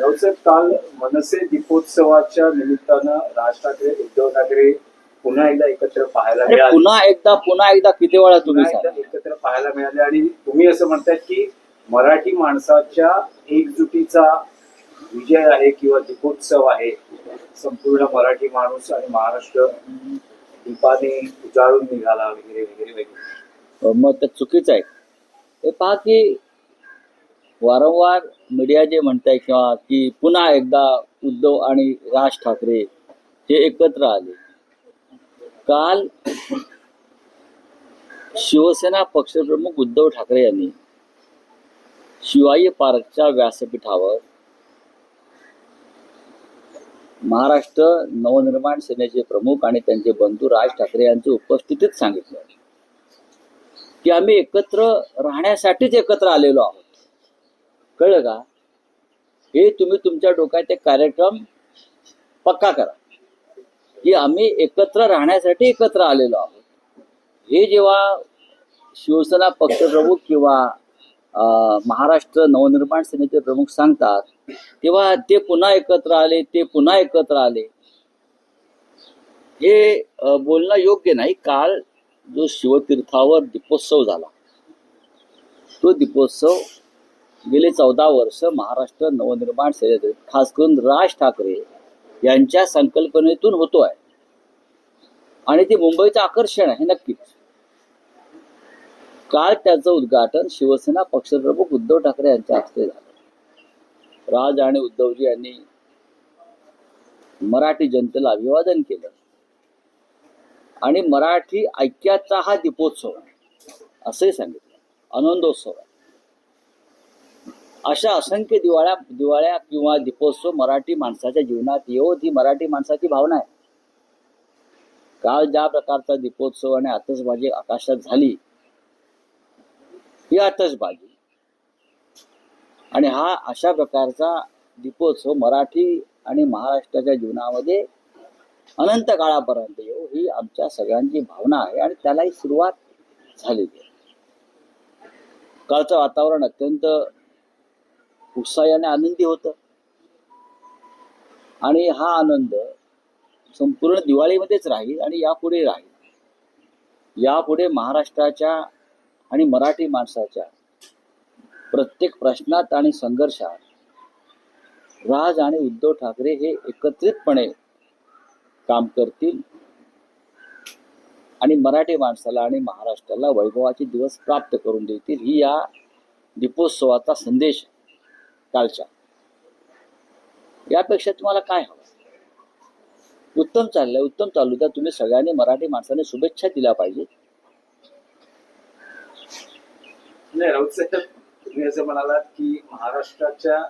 राऊतसाहेब काल मनसे दीपोत्सवाच्या निमित्तानं राज ठाकरे उद्धव ठाकरे पुन्हा एकदा एकत्र पाहायला मिळाले. पुन्हा एकदा पुन्हा एकदा किती वेळा तुम्ही पुन्हा एकदा सांगा एकत्र पाहायला मिळाले आणि तुम्ही असं म्हणताय की मराठी माणसाच्या एकजुटीचा विजय आहे किंवा दीपोत्सव आहे. संपूर्ण मराठी माणूस आणि महाराष्ट्र दीपाने उजाळून निघाला वगैरे वगैरे वगैरे. मग ते चुकीचं आहे. हे पहा की वारंवार मीडिया जे म्हणताय किंवा की पुन्हा एकदा उद्धव आणि राज ठाकरे हे एकत्र आले. काल शिवसेना पक्षप्रमुख उद्धव ठाकरे यांनी शिवाई पार्कच्या व्यासपीठावर महाराष्ट्र नवनिर्माण सेनेचे प्रमुख आणि त्यांचे बंधू राज ठाकरे यांच्या उपस्थितीत सांगितलं की आम्ही एकत्र राहण्यासाठीच एकत्र आलेलो आहोत. कळलं का? हे तुम्ही तुमच्या डोक्यात एक कार्यक्रम पक्का करा. की आम्ही एकत्र राहण्यासाठी एकत्र आलेलो आहोत. हे जेव्हा शिवसेना पक्षप्रमुख किंवा अं, महाराष्ट्र नवनिर्माण सेनेचे प्रमुख सांगतात तेव्हा ते पुन्हा एकत्र आले ते पुन्हा एकत्र आले. हे बोलणं योग्य नाही. काल जो शिवतीर्थावर दीपोत्सव झाला तो दीपोत्सव गेले चौदा वर्ष महाराष्ट्र नवनिर्माण सेनेत खास करून राज ठाकरे यांच्या संकल्पनेतून होतो आहे आणि ते मुंबईचं आकर्षण आहे नक्कीच. काल त्याचं उद्घाटन शिवसेना पक्षप्रमुख उद्धव ठाकरे यांच्या हस्ते झालं. राज आणि उद्धवजी यांनी मराठी जनतेला अभिवादन केलं. आणि मराठी ऐक्याचा हा दीपोत्सव आहे असंही सांगितलं. आनंदोत्सव आहे. अशा असंख्य दिवाळ्या दिवाळ्या किंवा दीपोत्सव मराठी माणसाच्या जीवनात येवो ही मराठी माणसाची भावना आहे. काल ज्या प्रकारचा दीपोत्सव आणि आतषबाजी आकाशात झाली ही आतषबाजी. आणि हा अशा प्रकारचा दीपोत्सव मराठी आणि महाराष्ट्राच्या जीवनामध्ये अनंत काळापर्यंत येऊ ही आमच्या सगळ्यांची भावना आहे आणि त्यालाही सुरुवात झालेली आहे. कालचं वातावरण अत्यंत उत्साहाने आनंदी होतं. आणि हा आनंद संपूर्ण दिवाळीमध्येच राहील आणि यापुढे राहील. यापुढे महाराष्ट्राच्या आणि मराठी माणसाच्या प्रत्येक प्रश्नात आणि संघर्षात राज आणि उद्धव ठाकरे हे एकत्रितपणे काम करतील आणि मराठी माणसाला आणि महाराष्ट्राला वैभवाचे दिवस प्राप्त करून देतील. ही या दीपोत्सवाचा संदेश आहे. कालच्या. यापेक्षा तुम्हाला काय हवं? उत्तम चाललंय उत्तम चालू द्या तुम्ही सगळ्यांनी मराठी माणसाने शुभेच्छा दिल्या पाहिजे नाही राऊत साहेब तुम्ही असं म्हणालात की महाराष्ट्राच्या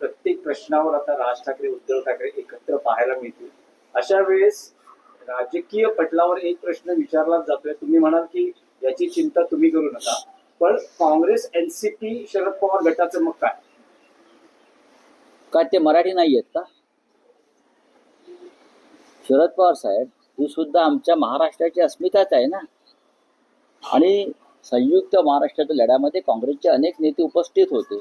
प्रत्येक प्रश्नावर आता राज ठाकरे उद्धव ठाकरे एकत्र पाहायला मिळतील. अशा वेळेस राजकीय पटलावर एक प्रश्न विचारला जातोय. तुम्ही म्हणाल की याची चिंता तुम्ही करू नका. पण काँग्रेस एनसीपी शरद पवार गटाचं मग काय? काय ते मराठी नाही आहेत का? शरद पवार साहेब ही सुद्धा आमच्या महाराष्ट्राची अस्मिताच आहे ना? आणि संयुक्त महाराष्ट्राच्या लढ्यामध्ये काँग्रेसचे अनेक नेते उपस्थित होते.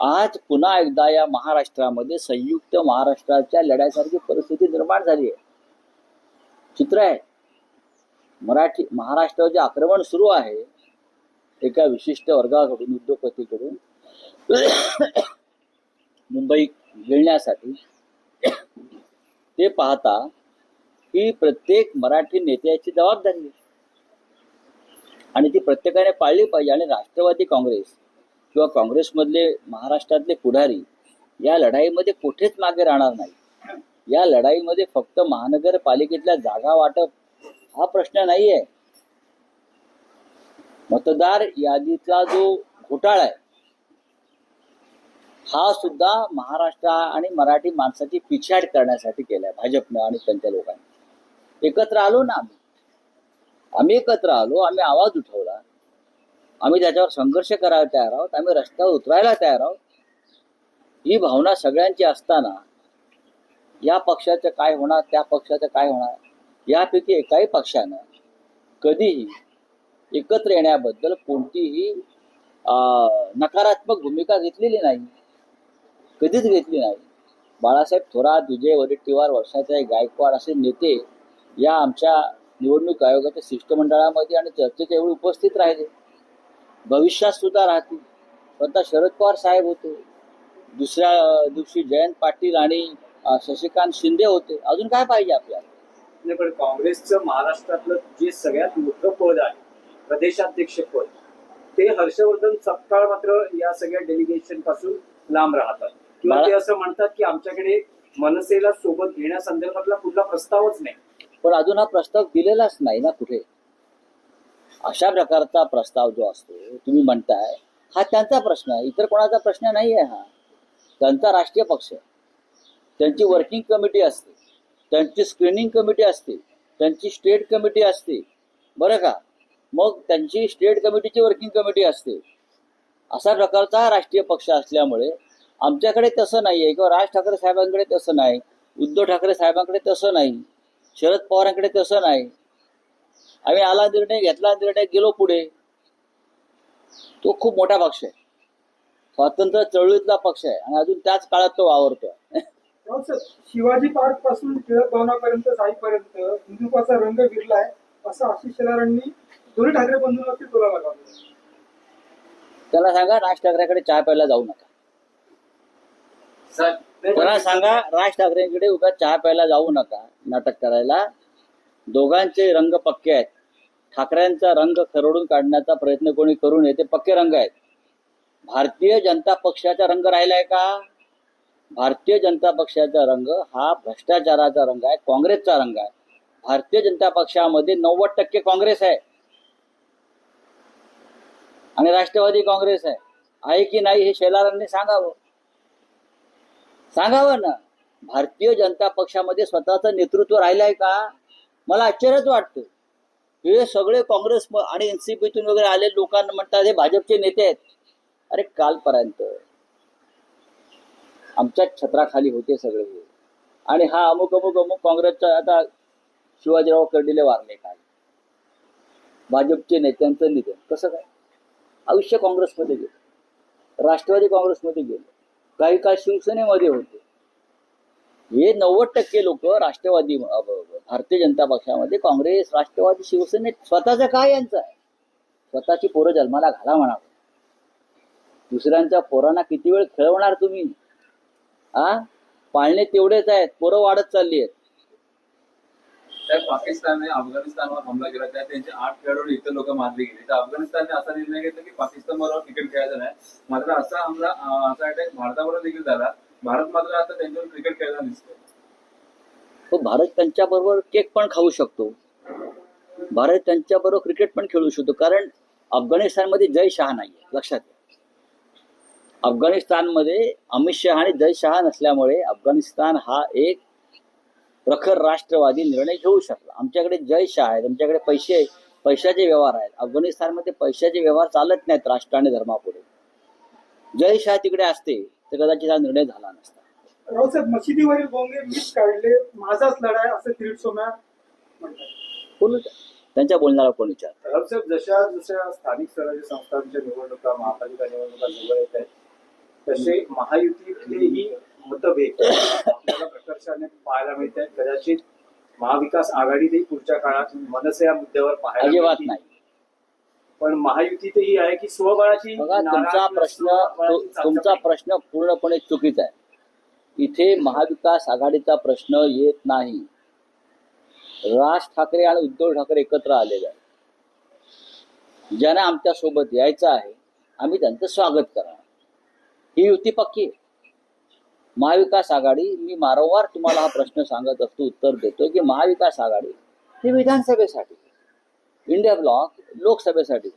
आज पुन्हा एकदा या महाराष्ट्रामध्ये संयुक्त महाराष्ट्राच्या लढ्यासारखी परिस्थिती निर्माण झाली आहे. चित्र आहे. मराठी महाराष्ट्रावर जे आक्रमण सुरू आहे एका विशिष्ट वर्गाकडून उद्योगपतीकडून मुंबई गिळण्यासाठी ते पाहता ही प्रत्येक मराठी नेत्याची जबाबदारी आहे. आणि ती प्रत्येकाने पाळली पाहिजे. आणि राष्ट्रवादी काँग्रेस किंवा काँग्रेसमधले महाराष्ट्रातले पुढारी या लढाईमध्ये कुठेच मागे राहणार नाही. या लढाईमध्ये फक्त महानगरपालिकेतल्या जागा वाटप हा प्रश्न नाही आहे मतदार यादीतला जो घोटाळा आहे हा सुद्धा महाराष्ट्र आणि मराठी माणसाची पिछाड करण्यासाठी केलाय भाजपनं आणि त्यांच्या लोकांनी. एकत्र आलो ना आम्ही. आम्ही एकत्र आलो आम्ही आवाज उठवला. आम्ही त्याच्यावर संघर्ष करायला तयार आहोत आम्ही रस्त्यावर उतरायला तयार आहोत. ही भावना सगळ्यांची असताना या पक्षाचं काय होणार त्या पक्षाचं काय होणार यापैकी एकाही पक्षानं कधीही एकत्र येण्याबद्दल कोणतीही अं, नकारात्मक भूमिका घेतलेली नाही. कधीच घेतली नाही. बाळासाहेब थोरात विजय वडेट्टीवार वर्षाचे गायकवाड असे नेते या आमच्या निवडणूक आयोगाच्या शिष्टमंडळामध्ये आणि चर्चेच्या वेळी उपस्थित राहिले. भविष्यात सुद्धा राहतील. स्वतः शरद पवार साहेब होते. दुसऱ्या दिवशी जयंत पाटील आणि शशिकांत शिंदे होते. अजून काय पाहिजे आपल्याला? नाही पण काँग्रेसचं महाराष्ट्रातलं जे सगळ्यात मोठं पद आहे प्रदेशाध्यक्ष पद ते हर्षवर्धन सपकाळ मात्र या सगळ्या डेलिगेशनपासून लांब राहतात. किंवा ते असं म्हणतात की आमच्याकडे मनसेला सोबत घेण्यासंदर्भातला कुठला प्रस्तावच नाही. पण अजून हा प्रस्ताव दिलेलाच नाही ना कुठे? अशा प्रकारचा प्रस्ताव जो असतो तुम्ही म्हणताय हा त्यांचा प्रश्न आहे. इतर कोणाचा प्रश्न नाही आहे हा. त्यांचा राष्ट्रीय पक्ष आहे. त्यांची वर्किंग कमिटी असते. त्यांची स्क्रीनिंग कमिटी असते. त्यांची स्टेट कमिटी असते. बरं का? मग त्यांची स्टेट कमिटीची वर्किंग कमिटी असते. असा प्रकारचा राष्ट्रीय पक्ष असल्यामुळे आमच्याकडे तसं नाही आहे किंवा राज ठाकरे साहेबांकडे तसं नाही. उद्धव ठाकरे साहेबांकडे तसं नाही. शरद पवारांकडे तसं नाही. आम्ही आला निर्णय घेतला निर्णय गेलो पुढे. तो खूप मोठा पक्ष आहे. स्वातंत्र्य चळवळीतला पक्ष आहे. आणि अजून त्याच काळात तो वावरतोय. हो शिवाजी पार्कपासून टिळक भवनापर्यंत जाईपर्यंत हिंदुत्वाचा रंग विरलाय असं आशिष शेलारांनी दोन्ही ठाकरे बंधूंवरती लगावला. त्याला सांगा राज ठाकरेकडे चहा प्यायला जाऊ नका. त्यांना सांगा राज ठाकरेंकडे उगा चहा प्यायला जाऊ नका नाटक करायला. दोघांचे रंग पक्के आहेत. ठाकरेंचा रंग खरडून काढण्याचा प्रयत्न कोणी करू नये ते पक्के रंग आहेत. भारतीय जनता पक्षाचा रंग राहिलाय का? भारतीय जनता पक्षाचा रंग हा भ्रष्टाचाराचा रंग आहे काँग्रेसचा रंग आहे. भारतीय जनता पक्षामध्ये नव्वद टक्के काँग्रेस आहे. आणि राष्ट्रवादी काँग्रेस आहे. आहे की नाही हे शेलारांनी सांगावं? सांगावं ना? भारतीय जनता पक्षामध्ये स्वतःचं नेतृत्व राहिलं आहे का? मला आश्चर्यच वाटतं. हे सगळे काँग्रेस आणि एनसीपीतून वगैरे आले लोकांना म्हणतात हे भाजपचे नेते आहेत. अरे कालपर्यंत. आमच्या छत्राखाली होते सगळे. आणि हा अमुक अमुक अमुक काँग्रेसचा आता शिवाजीराव कर्डिले वारले काय? भाजपचे नेत्यांचं निधन. कसं काय? आयुष्य काँग्रेसमध्ये गेलं. राष्ट्रवादी काँग्रेसमध्ये गेलं. काही काळ शिवसेनेमध्ये होते. हे नव्वद टक्के लोक राष्ट्रवादी भारतीय जनता पक्षामध्ये काँग्रेस राष्ट्रवादी शिवसेनेत स्वतःचं काय यांचं आहे? स्वतःची पोरं जन्माला घाला म्हणा. दुसऱ्यांच्या पोरांना किती वेळ खेळवणार तुम्ही? आ? पाळणे तेवढेच आहेत. पोरं वाढत चालली आहेत. त्या पाकिस्तानने अफगाणिस्तानवर हमला केला. त्या त्यांचे आठ खेळाडू इतर लोक मारले गेली. तर अफगाणिस्तानने असा निर्णय घेतला की पाकिस्तान बरोबर क्रिकेट खेळायचा नाही. मात्र असा हमला असा अटॅक भारताबरोबर देखील झाला. भारत मात्र आता त्यांच्यावर क्रिकेट खेळला दिसतो तो हो, भारत त्यांच्याबरोबर केक पण खाऊ शकतो. भारत त्यांच्याबरोबर क्रिकेट पण खेळू शकतो. कारण अफगाणिस्तानमध्ये जय शहा नाही आहे लक्षात घ्या. अफगाणिस्तानमध्ये अमित शहा आणि जय शहा नसल्यामुळे अफगाणिस्तान हा एक प्रखर राष्ट्रवादी निर्णय घेऊ शकला. आमच्याकडे जय शहा आहेत आमच्याकडे पैसे पैशाचे व्यवहार आहेत. अफगाणिस्तानमध्ये पैशाचे व्यवहार चालत नाहीत राष्ट्र आणि धर्मापुढे. जय शहा तिकडे असते तर कदाचित हा निर्णय झाला नसता. रावसाहेब मशिदीवरील बोंगे मीच काढले माझाच लढाई असं किरीट सोम्या म्हणतात. कोण त्यांच्या बोलणारा कोण विचार? साहेब जशा जशा स्थानिक स्वराज्य संस्थांच्या निवडणुका महापालिका निवडणुका जवळ येत आहेत तसे महायुतीतलेही मतभेद. आपल्याला प्रकर्षाने पाहायला मिळत आहेत कदाचित महाविकास आघाडीतही पुढच्या काळात मनसे या मुद्द्यावर पाहायला. नाही. पण महायुतीतही आहे की स्वबळाची तुमचा प्रश्न तुमचा. प्रश्न पूर्णपणे चुकीचा आहे. इथे महाविकास आघाडीचा प्रश्न येत नाही. राज ठाकरे आणि उद्धव ठाकरे एकत्र आलेले आहेत. ज्यांना आमच्यासोबत यायचं आहे आम्ही त्यांचं स्वागत करणार. ही युती पक्की आहे. महाविकास आघाडी मी वारंवार तुम्हाला हा प्रश्न सांगत असतो उत्तर देतो की महाविकास आघाडी ही विधानसभेसाठी इंडिया ब्लॉक लोकसभेसाठी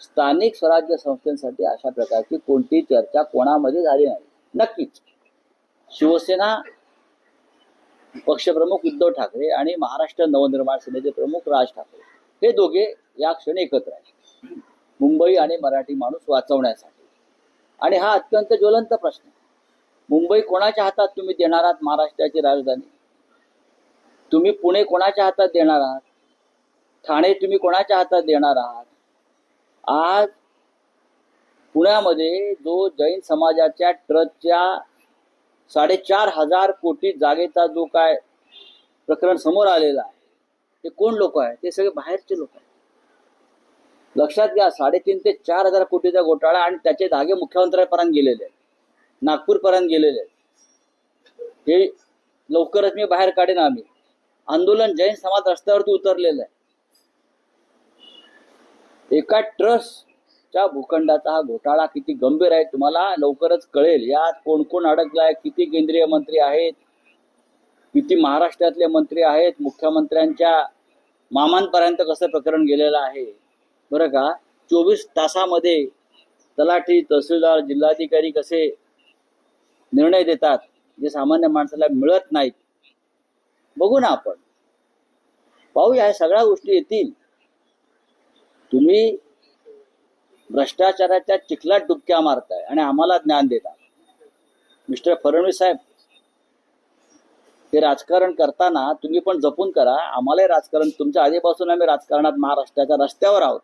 स्थानिक स्वराज्य संस्थेसाठी अशा प्रकारची कोणती चर्चा कोणामध्ये झाली नाही. नक्कीच शिवसेना पक्षप्रमुख उद्धव ठाकरे आणि महाराष्ट्र नवनिर्माण सेनेचे प्रमुख राज ठाकरे हे दोघे या क्षणी एकत्र आहेत. मुंबई आणि मराठी माणूस वाचवण्यासाठी. आणि हा अत्यंत ज्वलंत प्रश्न आहे. मुंबई कोणाच्या हातात तुम्ही देणार आहात? महाराष्ट्राची राजधानी. तुम्ही पुणे कोणाच्या हातात देणार आहात? ठाणे तुम्ही कोणाच्या हातात देणार आहात? आज पुण्यामध्ये जो जैन समाजाच्या ट्रस्टच्या साडेचार हजार कोटी जागेचा जो काय प्रकरण समोर आलेला आहे ते कोण लोक आहे ते सगळे बाहेरचे लोक आहेत. लक्षात घ्या साडेतीन ते चार हजार कोटीचा घोटाळा आणि त्याचे धागे मुख्यमंत्र्यांपर्यंत गेलेले आहेत. नागपूरपर्यंत गेलेले आहेत. हे लवकरच मी बाहेर काढेन आम्ही. आंदोलन जैन समाज रस्त्यावरती उतरलेलं आहे. एका ट्रस्टच्या भूखंडाचा हा घोटाळा किती गंभीर आहे तुम्हाला लवकरच कळेल. यात कोण कोण अडकलाय किती केंद्रीय मंत्री आहेत किती महाराष्ट्रातले मंत्री आहेत मुख्यमंत्र्यांच्या मामांपर्यंत कसं प्रकरण गेलेलं आहे? बरं का? चोवीस तासामध्ये तलाठी तहसीलदार जिल्हाधिकारी कसे निर्णय देतात जे सामान्य माणसाला मिळत नाहीत. बघू ना आपण. पाहूया ह्या सगळ्या गोष्टी येतील. तुम्ही भ्रष्टाचाराच्या चिखलात डुबक्या मारताय आणि आम्हाला ज्ञान देता मिस्टर फडणवीस साहेब ते राजकारण करताना तुम्ही पण जपून करा. आम्हालाही राजकारण तुमच्या आधीपासून आम्ही राजकारणात महाराष्ट्राच्या रस्त्यावर आहोत.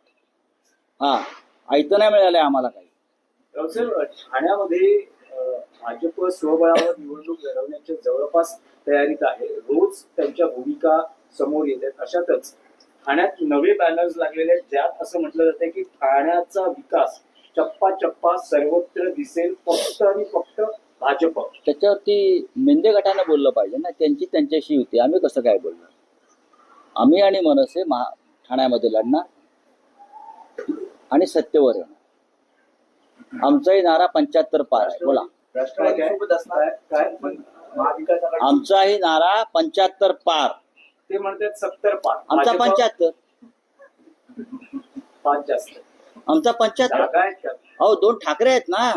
हा ऐकतं नाही मिळालंय आम्हाला काही. ठाण्यामध्ये भाजप स्वबळावर निवडणूक लढवण्याच्या जवळपास तयारीत आहे. रोज त्यांच्या भूमिका समोर येत आहेत अशातच ठाण्यात नवे बॅनर्स लागलेले आहेत. ज्यात असं म्हटलं जातं की ठाण्याचा विकास चप्पा चप्पा सर्वत्र दिसेल. फक्त आणि फक्त भाजप. त्याच्यावरती मेंदे गटाने बोललं पाहिजे ना. त्यांची त्यांच्याशी होती आम्ही कसं काय बोलणार? आम्ही आणि मनसे महा ठाण्यामध्ये लढणार. आणि सत्तेवर येणार. आमचाही नारा पंच्याहत्तर पार आहे. बोला. राष्ट्रवादीसोबत असणार? काय? पण महाविकास आघाडी आमचाही नारा पंच्याहत्तर पार. ते म्हणतात सत्तर पाच आमचा भाजप पंच्याहत्तर. पाच जास्त. आमचा पंच्याहत्तर. जागा आहेत का? अहो दोन ठाकरे आहेत ना.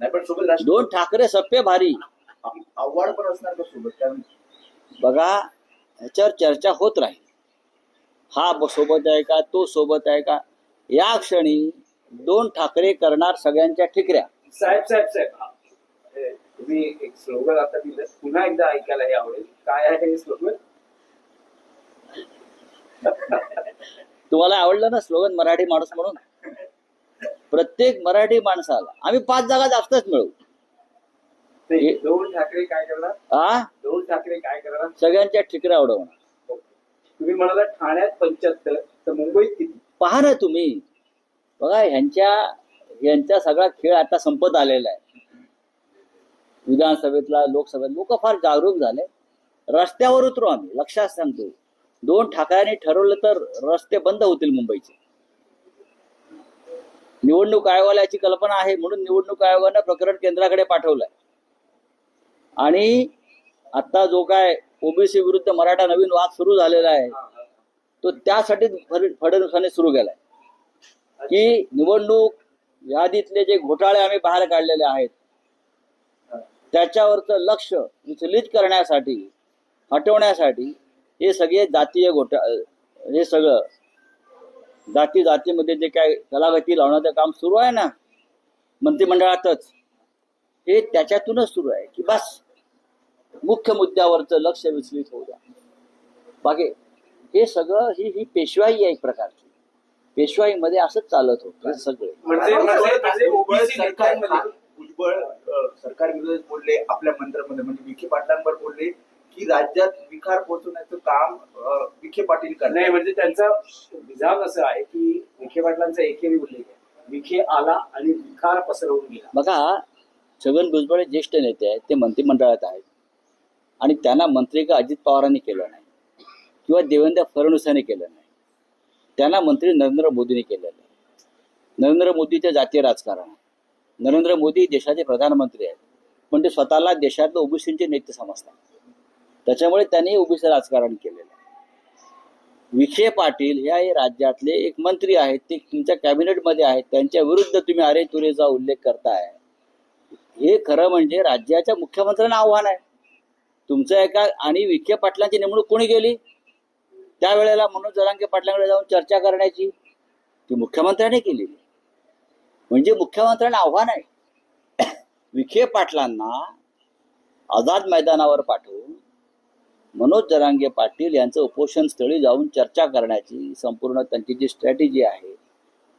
नाही पण सोबत राष्ट्र दोन ठाकरे सप्पे भारी. आव्हाड पण असणार का सोबत? कारण बघा ह्याच्यावर चर्चा होत राहील. हा ब- सोबत आहे का तो सोबत आहे का? या क्षणी दोन ठाकरे करणार सगळ्यांच्या ठिकऱ्या. साहेब साहेब साहेब हा. हे, तुम्ही एक स्लोगन आता दिलं. पुन्हा एकदा ऐकायला हे आवडेल. काय आहे हे स्लोगन तुम्हाला आवडलं ना स्लोगन मराठी माणूस म्हणून? प्रत्येक मराठी माणसाला. आम्ही पाच जागा जास्तच मिळवू. हे- दोन ठाकरे काय करणार? हा दोन ठाकरे काय करणार? सगळ्यांच्या ठिकऱ्या उडवणार. तुम्ही म्हणाला ठाण्यात पंच्याहत्तर तर मुंबईत किती? पहा ना तुम्ही. बघा ह्यांच्या यांचा सगळा खेळ आता संपत आलेला आहे. विधानसभेतला लोकसभेत लोक फार जागरूक झाले. रस्त्यावर उतरू आम्ही लक्षात सांगतो. दोन ठाकऱ्यांनी ठरवलं तर रस्ते बंद होतील मुंबईचे. निवडणूक आयोगाची कल्पना आहे म्हणून निवडणूक आयोगानं प्रकरण केंद्राकडे पाठवलंय. आणि आता जो काय ओबीसी विरुद्ध मराठा नवीन वाद सुरू झालेला आहे तो त्यासाठी फडणवीसांनी सुरू केलाय. की निवडणूक यादीतले जे घोटाळे आम्ही बाहेर काढलेले आहेत त्याच्यावरचं लक्ष विचलित करण्यासाठी हटवण्यासाठी हे सगळे जातीय घोटा हे सगळं जाती जातीमध्ये जे काय कलागती लावण्याचं काम सुरू आहे ना मंत्रिमंडळातच हे त्याच्यातूनच सुरू आहे की बस. मुख्य मुद्द्यावरचं लक्ष विचलित होऊ द्या. बाकी हे सगळं ही ही पेशवाई आहे एक प्रकारची. पेशवाईमध्ये असंच चालत होतं सगळे. म्हणजे म्हणजे- म्हणजे भुजबळ सरकार विरोधात बोलले आपल्या मंत्र्यामध्ये म्हणजे विखे पाटलांवर बोलले की राज्यात विखार पोहोचवण्याचं काम विखे पाटील नाही करणार म्हणजे त्यांचा विधान असं आहे की विखे पाटलांचा एकेरी उल्लेख आहे. विखे आला आणि विखार पसरवून गेला. बघा छगन भुजबळ हे ज्येष्ठ नेते आहेत ते मंत्रिमंडळात आहेत. आणि त्यांना मंत्री का अजित पवारांनी केलं नाही? किंवा देवेंद्र फडणवीसांनी केलं नाही? त्यांना मंत्री नरेंद्र मोदींनी केलेलं आहे नरेंद्र मोदीचे जातीय राजकारण आहे. नरेंद्र मोदी देशाचे प्रधानमंत्री आहेत. पण ते स्वतःला देशातलं ओबीसींचे नेते समजतात. त्याच्यामुळे त्यांनी ओबीसी राजकारण केलेलं आहे. विखे पाटील या राज्यातले एक मंत्री आहेत. ते तुमच्या कॅबिनेटमध्ये आहेत. त्यांच्या विरुद्ध तुम्ही अरे तुरेचा उल्लेख करताय. हे खरं म्हणजे राज्याच्या मुख्यमंत्र्यांना आव्हान आहे. तुमचं एका आणि विखे पाटलांची नेमणूक कोणी केली? त्यावेळेला मनोज जरांगे पाटलांकडे जाऊन चर्चा करण्याची ती मुख्यमंत्र्यांनी केलेली. म्हणजे मुख्यमंत्र्यांना आव्हान आहे. विखे पाटलांना आझाद मैदानावर पाठवून मनोज जरांगे पाटील यांचं उपोषण स्थळी जाऊन चर्चा करण्याची संपूर्ण त्यांची जी स्ट्रॅटेजी आहे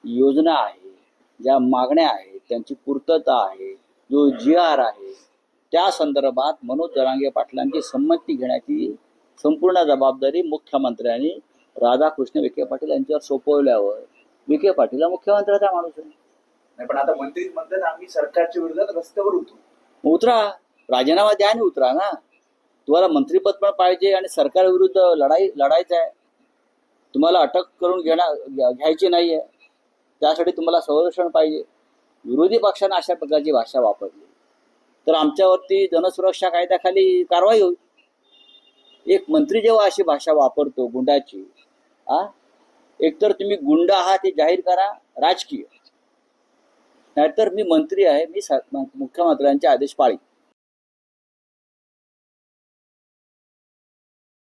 योजना आहे ज्या मागण्या आहेत त्यांची पूर्तता आहे जो जी आर आहे त्या संदर्भात मनोज जरांगे पाटलांची संमती घेण्याची संपूर्ण जबाबदारी मुख्यमंत्र्यांनी राधाकृष्ण विखे पाटील यांच्यावर सोपवल्यावर विखे पाटील हा मुख्यमंत्र्याचा माणूस आहे. नाही पण आता मंत्रीच म्हणतात आम्ही सरकारच्या विरोधात रस्त्यावर उतरू. उतरा. राजीनामा द्या आणि उतरा ना. तुम्हाला मंत्रीपद पण पाहिजे आणि सरकार विरुद्ध लढाई लढायचं आहे. तुम्हाला अटक करून घेणार घ्यायची घ्यायची नाहीये. त्यासाठी तुम्हाला संरक्षण पाहिजे. विरोधी पक्षानं अशा प्रकारची भाषा वापरली. तर आमच्यावरती जनसुरक्षा कायद्याखाली कारवाई होईल. एक मंत्री जेव्हा अशी भाषा वापरतो गुंडाची आ एकतर तुम्ही गुंड आहात हे जाहीर करा राजकीय. नाहीतर मी मंत्री आहे मी मुख्यमंत्र्यांचे आदेश पाळी